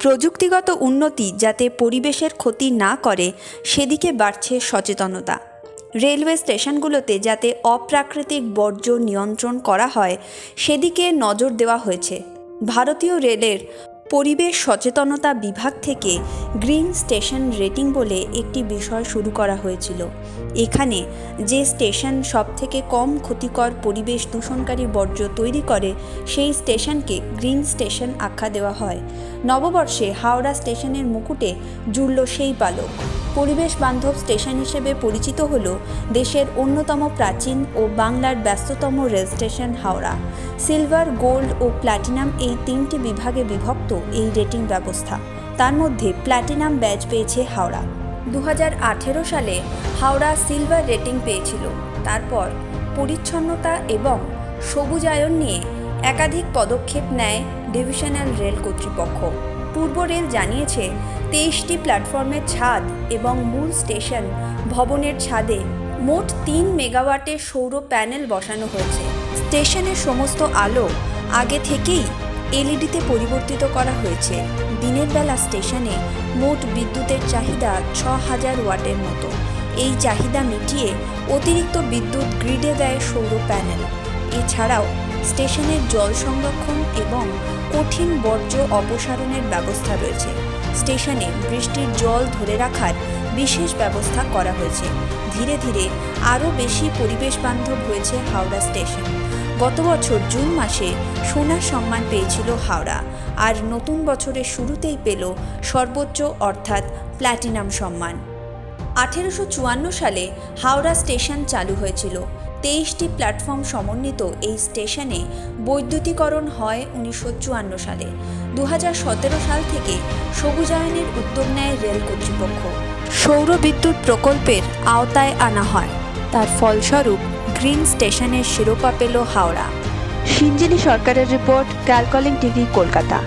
প্রযুক্তিগত উন্নতি যাতে পরিবেশের ক্ষতি না করে, সেদিকে বাড়ছে সচেতনতা। রেলওয়ে স্টেশনগুলোতে যাতে অপ্রাকৃতিক বর্জ্য নিয়ন্ত্রণ করা হয়, সেদিকে নজর দেওয়া হয়েছে। ভারতীয় রেলের পরিবেশ সচেতনতা বিভাগ থেকে গ্রিন স্টেশন রেটিং বলে একটি বিষয় শুরু করা হয়েছিল। এখানে যে স্টেশন সব থেকে কম ক্ষতিকর পরিবেশ দূষণকারী বর্জ্য তৈরি করে, সেই স্টেশনকে গ্রিন স্টেশন আখ্যা দেওয়া হয়। নববর্ষে হাওড়া স্টেশনের মুকুটে জুড়ল সেই পালক। পরিবেশ বান্ধব স্টেশন হিসেবে পরিচিত হল দেশের অন্যতম প্রাচীন ও বাংলার ব্যস্ততম rail station Howrah. Silver, gold ও প্ল্যাটিনাম এই তিনটি বিভাগে বিভক্ত এই রেটিং ব্যবস্থা। তার মধ্যে প্ল্যাটিনাম ব্যাচ পেয়েছে হাওড়া। দু হাজার আঠেরো সালে হাওড়া সিলভার রেটিং পেয়েছিল। তারপর পরিচ্ছন্নতা এবং সবুজায়ন নিয়ে একাধিক পদক্ষেপ নেয় ডিভিশনাল রেল কর্তৃপক্ষ। পূর্ব রেল জানিয়েছে, তেইশটি প্ল্যাটফর্মের ছাদ এবং মূল স্টেশন ভবনের ছাদে মোট তিন মেগাওয়াটের সৌর প্যানেল বসানো হয়েছে। স্টেশনের সমস্ত আলো আগে থেকেই এলইডিতে পরিবর্তিত করা হয়েছে। দিনের বেলা স্টেশনে মোট বিদ্যুতের চাহিদা ছ হাজার ওয়াটের মতো। এই চাহিদা মিটিয়ে অতিরিক্ত বিদ্যুৎ গ্রিডে দেয় সৌর প্যানেল। এছাড়াও স্টেশনের জল সংরক্ষণ এবং কঠিন বর্জ্য অপসারণের ব্যবস্থা রয়েছে। স্টেশনে বৃষ্টির জল ধরে রাখার বিশেষ ব্যবস্থা করা হয়েছে। ধীরে ধীরে আরও বেশি পরিবেশ বান্ধব হয়েছে হাওড়া স্টেশন। গত বছর জুন মাসে সোনার সম্মান পেয়েছিল হাওড়া। আর নতুন বছরের শুরুতেই পেল সর্বোচ্চ, অর্থাৎ প্ল্যাটিনাম সম্মান। আঠেরোশো চুয়ান্ন সালে হাওড়া স্টেশন চালু হয়েছিল। তেইশটি প্ল্যাটফর্ম সমন্বিত এই স্টেশনে বৈদ্যুতিকরণ হয় উনিশশো চুয়ান্ন সালে। দু হাজার সতেরো সাল থেকে সবুজায়নের উদ্যোগ নেয় রেল কর্তৃপক্ষ। সৌর বিদ্যুৎ প্রকল্পের আওতায় আনা হয়। তার ফলস্বরূপ গ্রিন স্টেশনের শিরোপা পেল হাওড়া। সিঞ্জিনী সরকারের রিপোর্ট ক্যালকলিং টিভি, কলকাতা।